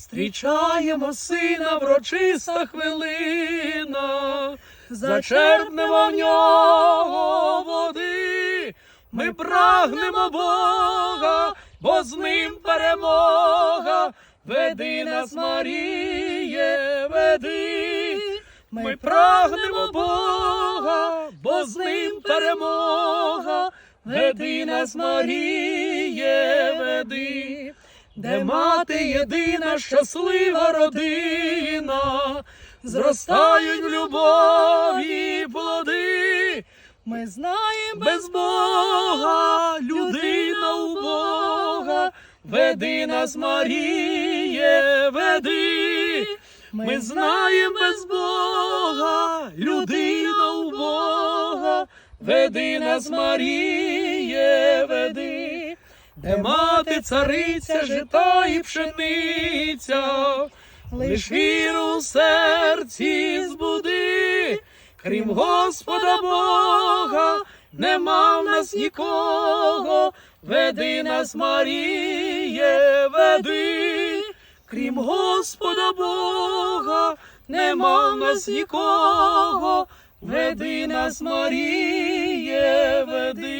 Зустрічаємо сина врочиста хвилина, зачерпнемо в нього води, ми прагнемо Бога, бо з ним перемога, веди нас, Маріє, веди, ми прагнемо Бога, бо з ним перемога, веди нас, Маріє, веди де мати єдина щаслива родина, зростають в любові плоди. Ми знаємо без Бога, людина у Бога, веди нас, Маріє, веди. Ми знаємо без Бога, людина у Бога, веди нас, Маріє, веди де мати цариця, жита і пшениця, лиш віру в серці збуди, крім Господа Бога, нема в нас нікого, веди нас, Маріє, веди, крім Господа Бога, нема в нас нікого, веди нас, Маріє, веди.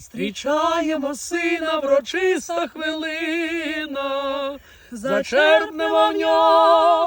Зустрічаємо сина врочиста хвилина, зачерпнемо в нього.